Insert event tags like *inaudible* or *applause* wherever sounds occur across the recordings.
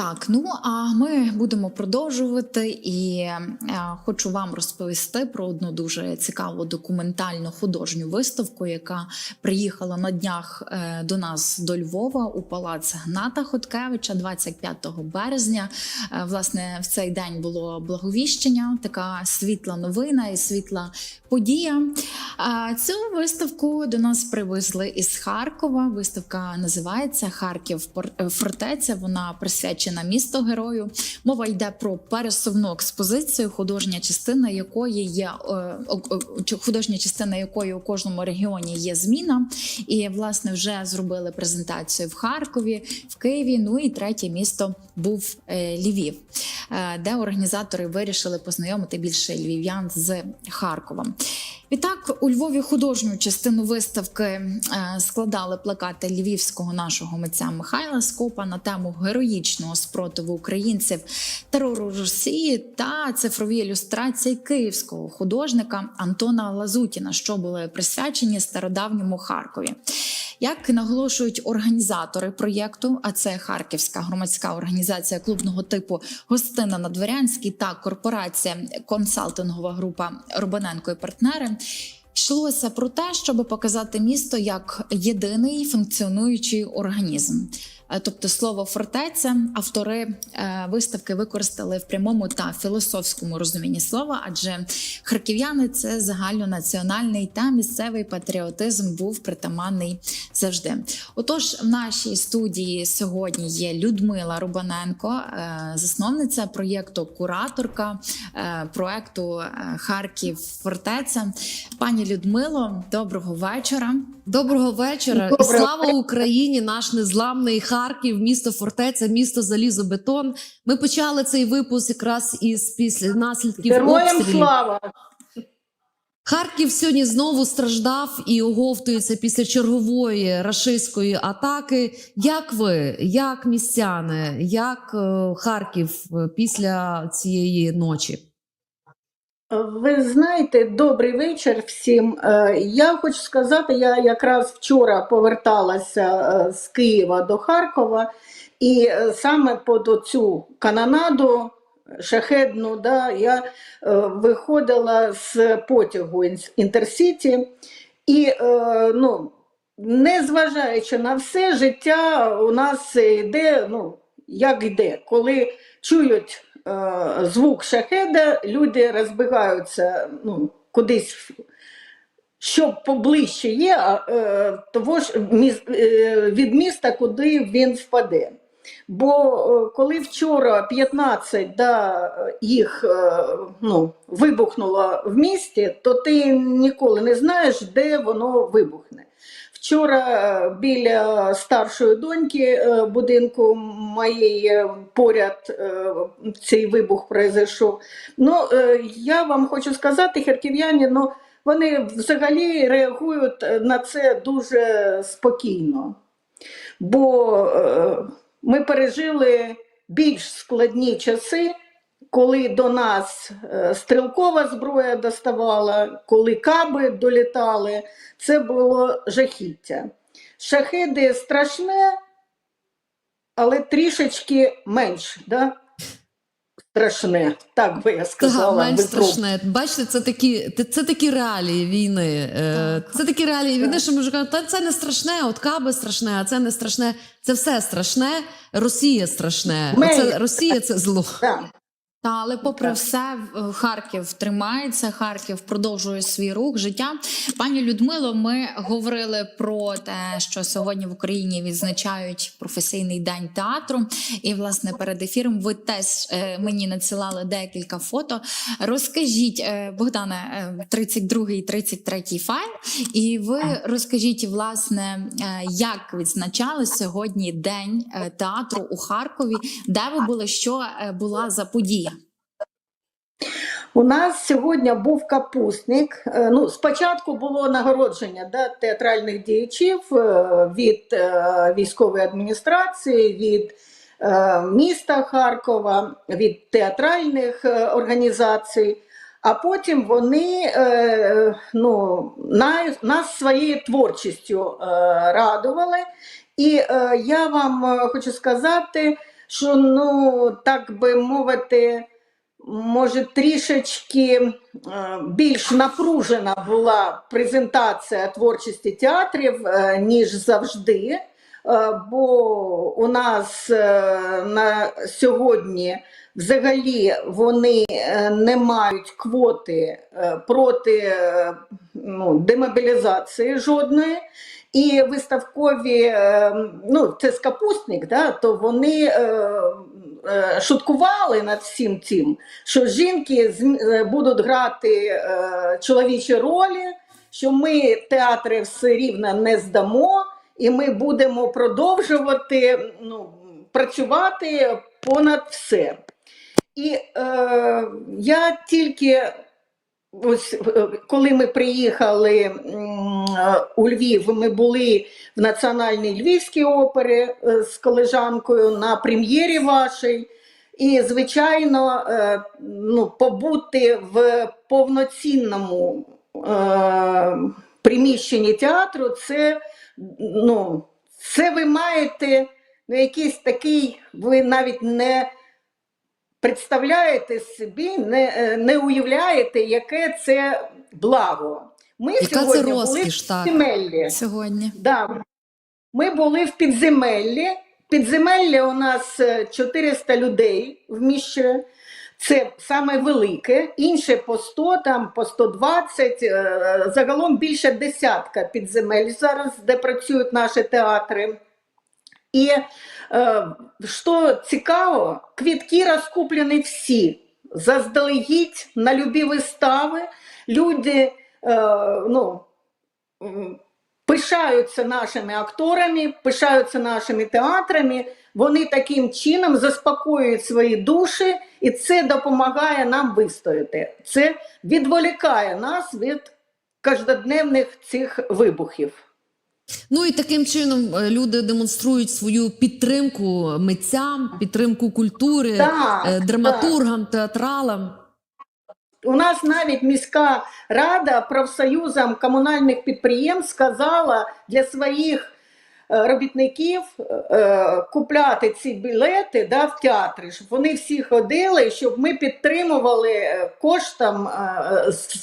Так, ну а ми будемо продовжувати, і е, хочу вам розповісти про одну дуже цікаву документальну художню виставку, яка приїхала на днях е, до нас до Львова у палац Гната Хоткевича 25 березня. Е, власне, в цей день було благовіщення, така світла новина і світла подія. А цю виставку до нас привезли із Харкова. Виставка називається Харків е, фортеця. Вона присвячена місту герою. Мова йде про пересувну експозицію, художня частина якої є е, чи художня частина якої у кожному регіоні є зміна. І власне вже зробили презентацію в Харкові, в Києві. Ну і третє місто був е, Львів, е, де організатори вирішили познайомити більше львів'ян з Харковом. Відтак у Львові художню частину виставки е, складали плакати львівського нашого митця Михайла Скопа на тему героїчного спротиву українців терору Росії та цифрові ілюстрації київського художника Антона Лазутіна, що були присвячені стародавньому Харкові. Як наголошують організатори проєкту, а це Харківська громадська організація клубного типу Гостина на Дворянській та корпорація консалтингова група Рубаненко і партнери. Йшлося про те, щоб показати місто як єдиний функціонуючий організм. Е, Тобто слово фортеця автори е, виставки використали в прямому та філософському розумінні слова, адже харків'яни це загальнонаціональний та місцевий патріотизм був притаманний завжди. Отож, в нашій студії сьогодні є Людмила Рубаненко, е, засновниця проєкту, кураторка проекту Харків Фортеця. Пані Людмило, доброго вечора. Доброго вечора і Доброго слава Україні! Наш незламний Харків, місто фортеця, місто залізобетон. Ми почали цей випуск якраз із після наслідків Героям обстрілів. слава! Харків сьогодні знову страждав і оговтується після чергової рашистської атаки. Як ви, як містяни, як е, Харків е, після цієї ночі? Ви знаєте, добрий вечір всім. Е, Я хочу сказати, я якраз вчора поверталася е, з Києва до Харкова, і е, саме під цю канонаду шахедну, да, я виходила з потягу Інтерсіті, і ну, незважаючи на все, життя у нас йде, ну, як йде, коли чують звук шахеда, люди розбігаються ну, кудись, що поближче є, е, того ж е, від міста, куди він впаде. Бо е, коли вчора 15 да, їх е, ну, вибухнуло в місті, то ти ніколи не знаєш, де воно вибухне. Вчора е, біля старшої доньки е, будинку моєї е, поряд цей вибух произойшов. Ну, я вам хочу сказати, харків'яні, ну, вони взагалі реагують на це дуже спокійно. Бо ми пережили більш складні часи, коли до нас е, стрілкова зброя доставала, коли каби долітали, це було жахіття. Шахеди страшне, але трішечки менш да? страшне, так би я сказала. Так, менш страшне. Бачите, це такі, це- це такі реалії війни. Е, Так. Це такі реалії Так. війни, що ми вже кажемо, та це не страшне, от каби страшне, а це не страшне. Це все страшне. Росія страшне. Ми- Оце, Росія це зло. Да. Та але попри Так. все, Харків тримається, Харків продовжує свій рух життя. Пані Людмило, ми говорили про те, що сьогодні в Україні відзначають професійний день театру. І власне перед ефіром ви теж е, мені надсилали декілька фото. Розкажіть, е, Богдане, е, 32-й, 33-й файл, і ви розкажіть, власне, е, як відзначали сьогодні день е, театру у Харкові, де ви були, що е, була за подія? У нас сьогодні був капустник. Е, Ну, спочатку було нагородження да, театральних діячів е, від е, військової адміністрації, від міста Харкова, від театральних організацій. А потім вони ну, нас своєю творчістю радували. І я вам хочу сказати, що, ну, так би мовити, може, трішечки е, більш напружена була презентація творчості театрів, е, ніж завжди. Е, Бо у нас на сьогодні взагалі вони не мають квоти проти ну, демобілізації жодної. І виставкові, ну це скапустник, да, то вони шуткували над всім цим, що жінки е, будуть грати е, чоловічі ролі, що ми театри все рівно не здамо, і ми будемо продовжувати ну, працювати понад все. І е, я тільки ось е, коли ми приїхали у Львів, ми були в Національній Львівській опері е, з колежанкою на прем'єрі вашій. І, звичайно, е, ну, побути в повноцінному приміщенні театру, це, ну, це ви маєте ну, якийсь такий, ви навіть не представляєте собі, не, е, не уявляєте, яке це благо. Ми Яка це сьогодні були розкіш, в так. підземеллі. Сьогодні. Да. Ми були в підземеллі. Підземелля у нас е, 400 людей вміщує. Це саме велике, інше по 100, там по 120, е, загалом більше десятка підземель зараз, де працюють наші театри. І е, що цікаво, квітки розкуплені всі заздалегідь на любі вистави. Люди е, ну, пишаються нашими акторами, пишаються нашими театрами. Вони таким чином заспокоюють свої душі, і це допомагає нам вистояти. Це відволікає нас від каждодневних цих вибухів. Ну і таким чином е, люди демонструють свою підтримку митцям, підтримку культури, Так, е, драматургам, театралам. У нас навіть міська рада профсоюзам комунальних підприємств сказала для своїх е, робітників купляти ці білети да, в театрі, щоб вони всі ходили, щоб ми підтримували коштом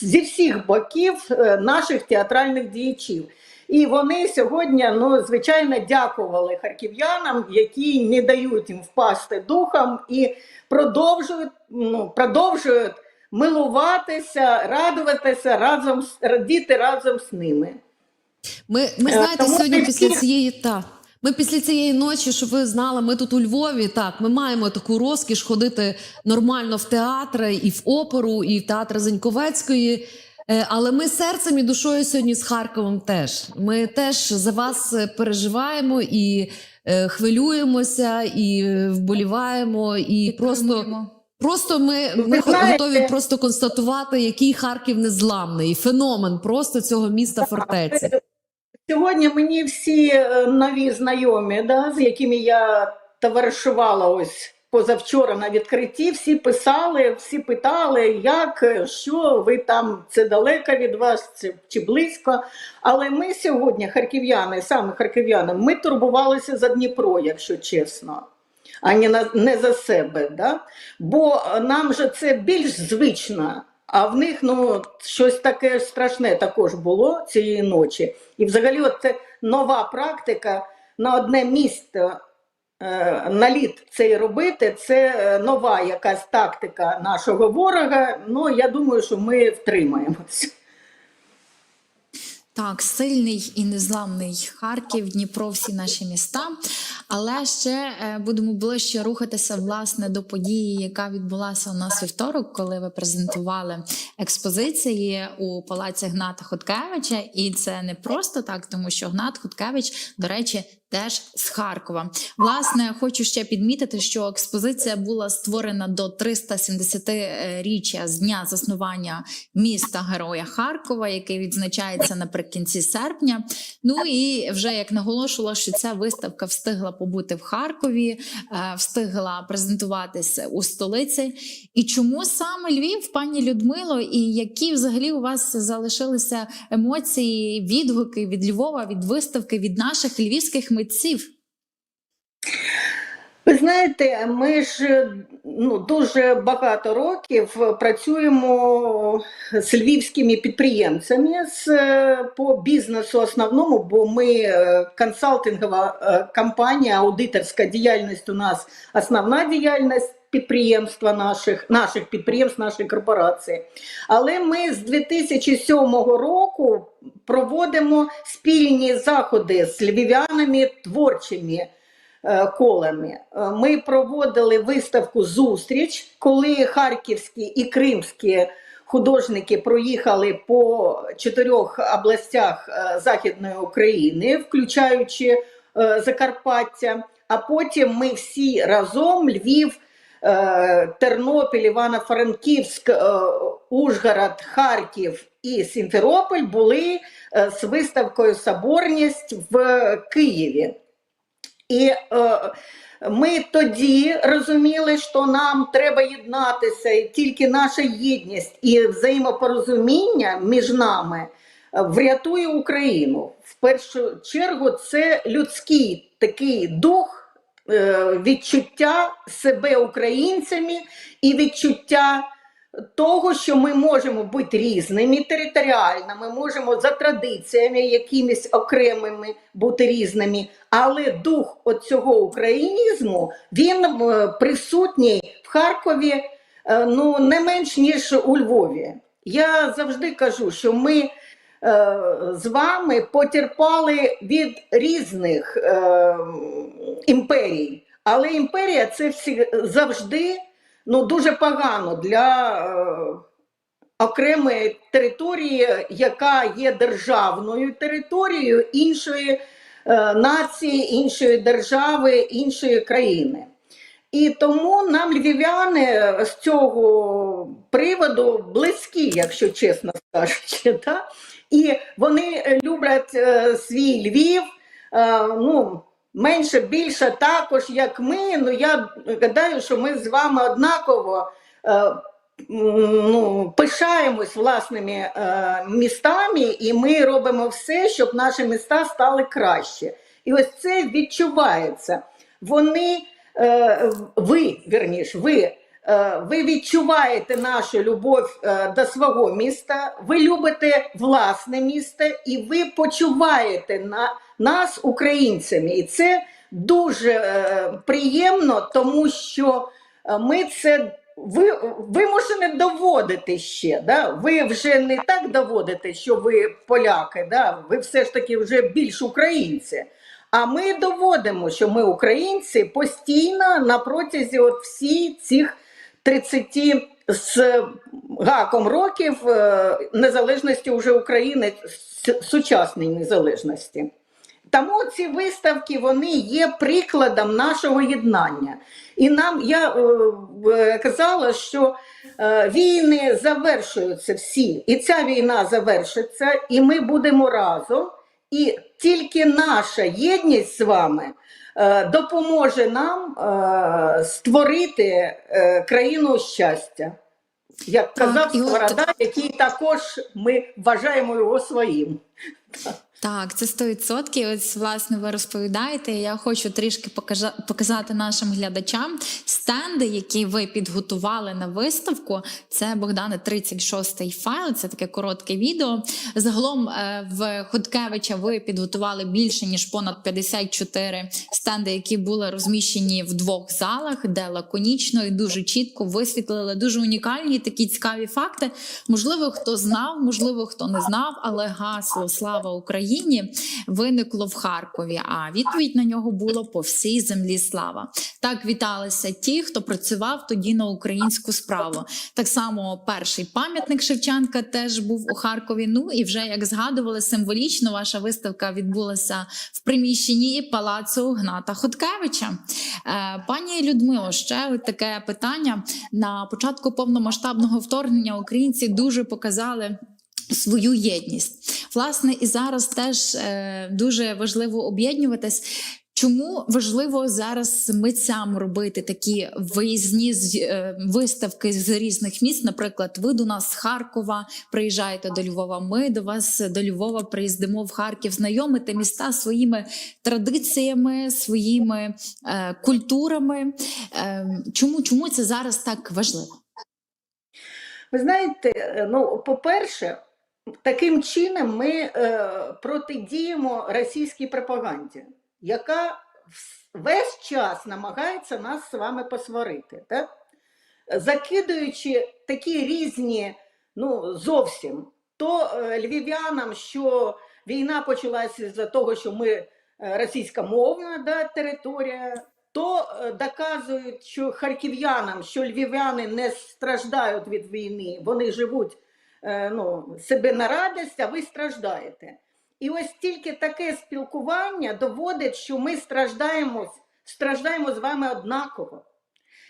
зі всіх боків наших театральних діячів. І вони сьогодні, ну, звичайно, дякували харків'янам, які не дають їм впасти духом і продовжують, ну, продовжують милуватися, радуватися разом радіти разом з ними. Ми, ми Е, знаєте, тому сьогодні після цієї та. Ми після цієї ночі, щоб ви знали, ми тут у Львові. Так, ми маємо таку розкіш ходити нормально в театри, і в оперу, і в театр Заньковецької. Е, Але ми серцем і душою сьогодні з Харковом теж. Ми теж за вас е, переживаємо і е, хвилюємося, і вболіваємо, і просто. Просто ми, ми готові просто констатувати, який Харків незламний феномен просто цього міста фортеці. Сьогодні мені всі нові знайомі, да, з якими я товаришувала ось позавчора на відкритті, всі писали, всі питали, як, що ви там, це далеко від вас це, чи близько. Але ми сьогодні, харків'яни, саме харків'яни, ми турбувалися за Дніпро, якщо чесно. А не, не за себе, да? бо нам же це більш звично, а в них ну, щось таке страшне також було цієї ночі. І взагалі от це нова практика на одне місто наліт цей робити, це е, нова якась тактика нашого ворога. Ну, я думаю, що ми втримаємося. Так, сильний і незламний Харків, Дніпро, всі наші міста. Але ще е, будемо ближче рухатися власне до події, яка відбулася у нас вівторок, коли ви презентували експозиції у палаці Гната Хоткевича. І це не просто так, тому що Гнат Хоткевич, до речі, теж з Харкова. Власне, хочу ще підмітити, що експозиція була створена до 370-річчя з дня заснування міста Героя Харкова, який відзначається наприкінці серпня. Ну і вже як наголошувала, що ця виставка встигла побути в Харкові, е, встигла презентуватися у столиці. І чому саме Львів, пані Людмило, і які взагалі у вас залишилися емоції, відгуки від Львова, від виставки, від наших львівських митців? Ви знаєте, ми ж ну, дуже багато років працюємо з львівськими підприємцями з, е, по бізнесу основному, бо ми е, консалтингова е, компанія, аудиторська діяльність у нас основна діяльність підприємства наших, наших підприємств, нашої корпорації. Але ми з 2007 року проводимо спільні заходи з львів'янами творчими е, колами. Е, Ми проводили виставку зустріч, коли харківські і кримські художники проїхали по чотирьох областях е, Західної України, включаючи Закарпаття. А потім ми всі разом Львів. Е, Тернопіль, Івано-Франківськ, е, Ужгород, Харків і Сімферополь були е, з виставкою Соборність в Києві. І ми тоді розуміли, що нам треба єднатися, і тільки наша єдність і взаємопорозуміння між нами врятує Україну. В першу чергу це людський такий дух, відчуття себе українцями і відчуття того, що ми можемо бути різними територіально, ми можемо за традиціями якимись окремими бути різними, але дух цього українізму він е, присутній в Харкові е, ну, не менш ніж у Львові. Я завжди кажу, що ми е, з вами потерпали від різних е, імперій, але імперія це всі, завжди ну, дуже погано для е, окремої території, яка є державною територією іншої е, нації, іншої держави, іншої країни. І тому нам львів'яни з цього приводу близькі, якщо чесно скажучи. *laughs* Да? І вони люблять е, свій Львів. е, ну, менше більше також, як ми. Ну я гадаю, що ми з вами однаково е, ну, пишаємось власними е, містами, і ми робимо все, щоб наші міста стали краще. І ось це відчувається. Вони, е, ви, верніш, ви. Е, Ви відчуваєте нашу любов е, до свого міста, ви любите власне місто і ви почуваєте на нас українцями. І це дуже е, приємно, тому що ми це ви, вимушені доводити ще. Да? Ви вже не так доводите, що ви поляки, да? ви все ж таки вже більш українці. А ми доводимо, що ми українці постійно на протязі от всі цих 30 з гаком років е, незалежності уже України, сучасної незалежності. Тому ці виставки вони є прикладом нашого єднання. І нам я е, е, казала, що війни завершуються всі, і ця війна завершиться, і ми будемо разом. І тільки наша єдність з вами допоможе нам е, створити е, країну щастя. Як казав Сковорода, який також ми вважаємо його своїм. Так, це 100%. Ось власне ви розповідаєте. Я хочу трішки показати нашим глядачам стенди, які ви підготували на виставку. Це Богдане 36-й файл. Це таке коротке відео. Загалом е, в Ходкевича ви підготували більше ніж понад 54 стенди, які були розміщені в двох залах, де лаконічно і дуже чітко висвітлили дуже унікальні такі цікаві факти. Можливо, хто знав, можливо, хто не знав, але гасло Слава Україні виникло в Харкові. А відповідь на нього було по всій землі слава. Так віталися ті, хто працював тоді на українську справу. Так само перший пам'ятник Шевченка теж був у Харкові. Ну і вже як згадували символічно, ваша виставка відбулася в приміщенні палацу Гната Хоткевича. Е, Пані Людмило, ще таке питання на початку повномасштабного вторгнення українці дуже показали. Свою єдність, власне, і зараз теж е, дуже важливо об'єднуватись. Чому важливо зараз митцям робити такі виїзні е, виставки з різних міст? Наприклад, ви до нас з Харкова приїжджаєте до Львова. Ми до вас до Львова приїздимо в Харків, знайомити міста своїми традиціями, своїми е, культурами. Е, чому, чому це зараз так важливо? Ви знаєте, е, ну, по-перше, таким чином ми е, протидіємо російській пропаганді, яка весь час намагається нас з вами посварити, так? закидуючи такі різні, ну зовсім, то е, львів'янам, що війна почалася з-за того, що ми е, російськомовна да, територія, то доказують, що харків'янам, що львів'яни не страждають від війни, вони живуть ну, себе на радість, а ви страждаєте. І ось тільки таке спілкування доводить, що ми страждаємо, страждаємо з вами однаково.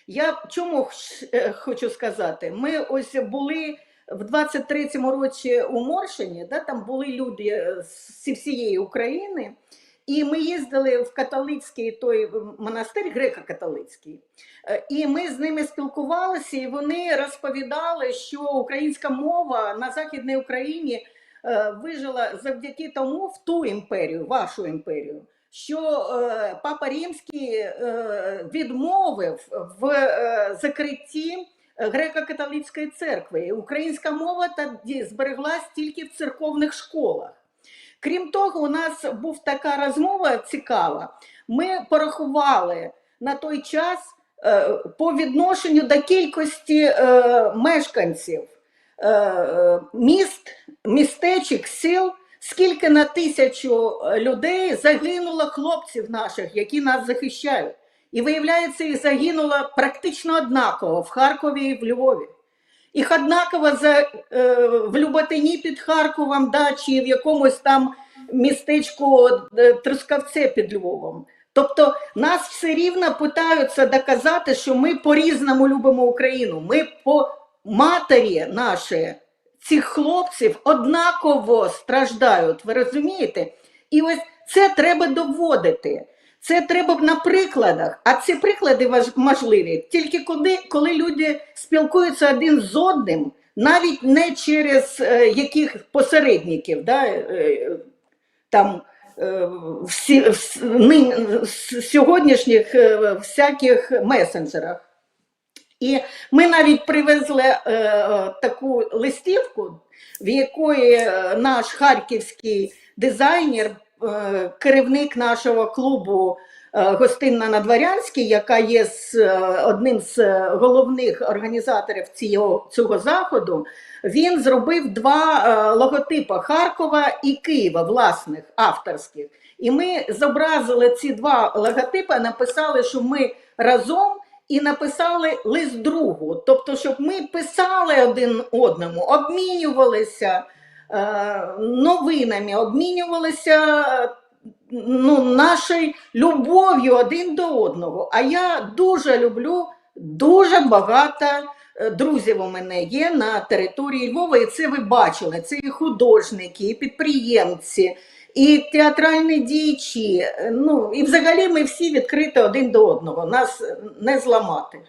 Я чому е, хочу сказати? Ми ось були в 23-му році у Моршині, да, там були люди е, зі всієї України, і ми їздили в католицький той монастир, греко-католицький. Е, І ми з ними спілкувалися, і вони розповідали, що українська мова на Західній Україні е, вижила завдяки тому в ту імперію, вашу імперію, що е, Папа Римський е, відмовив в е, закритті греко-католицької церкви. Українська мова тоді збереглась тільки в церковних школах. Крім того, у нас був така розмова цікава. Ми порахували на той час е, по відношенню до кількості е, мешканців е, міст, містечок, сіл, скільки на тисячу людей загинуло хлопців наших, які нас захищають. І виявляється, їх загинуло практично однаково в Харкові і в Львові. Їх однаково за, е, в Люботині під Харковом, да, чи в якомусь там містечку е, Трускавце під Львовом. Тобто нас все рівно питаються доказати, що ми по-різному любимо Україну. Ми по матері наші цих хлопців однаково страждають. Ви розумієте? І ось це треба доводити. Це треба на прикладах, а ці приклади можливі тільки коли, коли люди спілкуються один з одним, навіть не через е, яких посередників, да, е, там е, всі, сьогоднішніх е, всяких месенджерах. І ми навіть привезли е, е, таку листівку, в якої е, наш харківський дизайнер, е, керівник нашого клубу е, Гостинна на Дворянській, яка є з, е, одним з е, головних організаторів цього, цього заходу, він зробив два е, логотипи Харкова і Києва, власних авторських. І ми зобразили ці два логотипи, написали, що ми разом і написали лист другу. Тобто, щоб ми писали один одному, обмінювалися е, новинами, обмінювалися е, ну, нашою любов'ю один до одного. А я дуже люблю дуже багато е, друзів у мене є на території Львова, і це ви бачили. Це і художники, і підприємці, і театральні діячі. Е, Ну, і взагалі ми всі відкриті один до одного. Нас не зламати.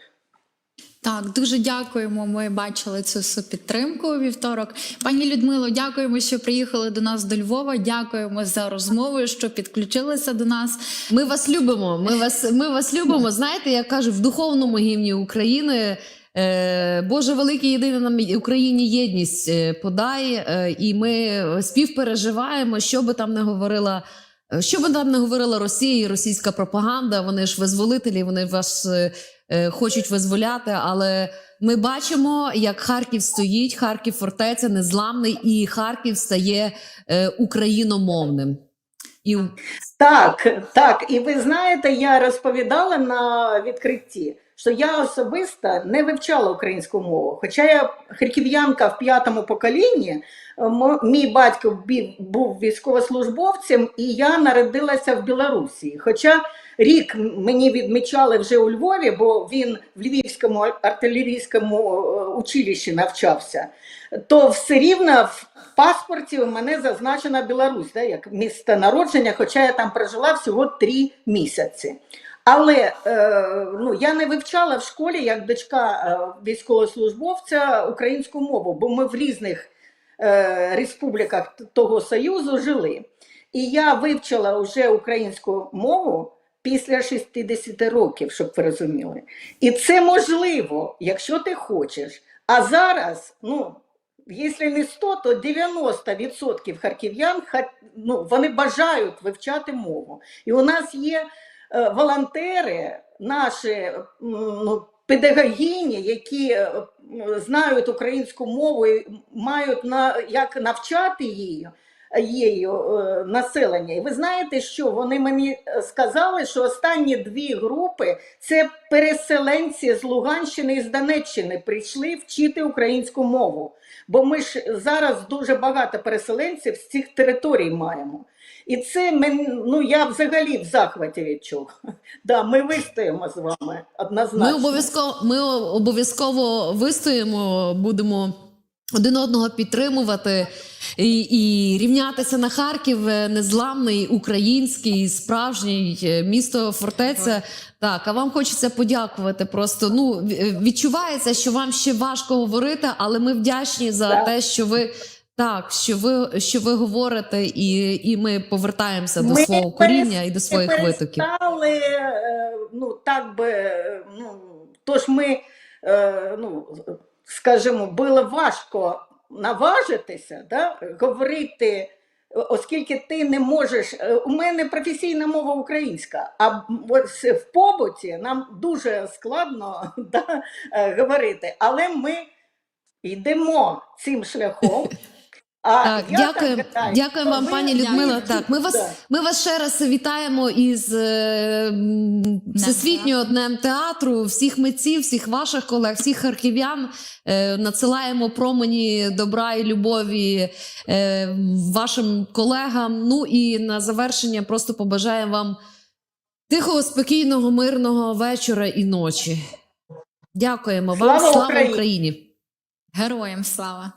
Так, дуже дякуємо. Ми бачили цю підтримку у вівторок. Пані Людмило, дякуємо, що приїхали до нас до Львова. Дякуємо за розмову, що підключилися до нас. Ми вас любимо. Ми вас, ми вас любимо. Знаєте, я кажу, в духовному гімні України. е, Боже великий єдиний нам Україні єдність е, подай, е, і ми співпереживаємо, що би там не говорила. Що би там не говорила Росія і російська пропаганда, вони ж визволителі, вони вас хочуть визволяти. Але ми бачимо, як Харків стоїть, Харків фортеця незламний, і Харків стає е, україномовним. І Так, так. І ви знаєте, я розповідала на відкритті, що я особисто не вивчала українську мову. Хоча я харків'янка в п'ятому поколінні, мій батько був військовослужбовцем, і я народилася в Білорусі. Хоча рік мені відмічали вже у Львові, бо він в Львівському артилерійському е, училищі навчався, то все рівно в паспорті у мене зазначена Білорусь, да, як місце народження, хоча я там прожила всього три місяці. Але е, ну, я не вивчала в школі як дочка е, військовослужбовця українську мову, бо ми в різних республіках того Союзу жили. І я вивчила вже українську мову після 60 років, щоб ви розуміли. І це можливо, якщо ти хочеш. А зараз, ну, якщо не 100, то 90% харків'ян ну, вони бажають вивчати мову. І у нас є е, волонтери, наші ну, педагогіні, які е, знають українську мову і мають на, як навчати її. Її е, населення. І ви знаєте, що вони мені е, сказали, що останні дві групи це переселенці з Луганщини і з Донеччини прийшли вчити українську мову. Бо ми ж зараз дуже багато переселенців з цих територій маємо. І це мен, ну я взагалі в захваті від. *laughs* Да, ми вистоїмо з вами однозначно. Ми обов'язково, ми обов'язково вистоїмо, будемо один одного підтримувати і, і рівнятися на Харків, е, незламний, український, справжній е, місто фортеця. Так, а вам хочеться подякувати. Просто ну відчувається, що вам ще важко говорити, але ми вдячні за те, що ви. Так, що ви що ви говорите, і, і ми повертаємося до Ми свого коріння і до своїх витоків. е, ну так би, е, ну тож ми, е, ну скажімо, було важко наважитися, да, говорити, оскільки ти не можеш. е, У мене професійна мова українська, а ось в побуті нам дуже складно *laughs* да, е, говорити, але ми йдемо цим шляхом. А Так, я дякую, дякуємо вам, ви- пані Людмила. Так, ми вас, Да. ми вас ще раз вітаємо із е, м, Всесвітньою днем театру, всіх митців, всіх ваших колег, всіх харків'ян. Е, надсилаємо промені добра і любові е, вашим колегам. Ну і на завершення просто побажаємо вам тихого, спокійного, мирного вечора і ночі. Дякуємо вам. Слава Слава Україні! Україні! Героям слава!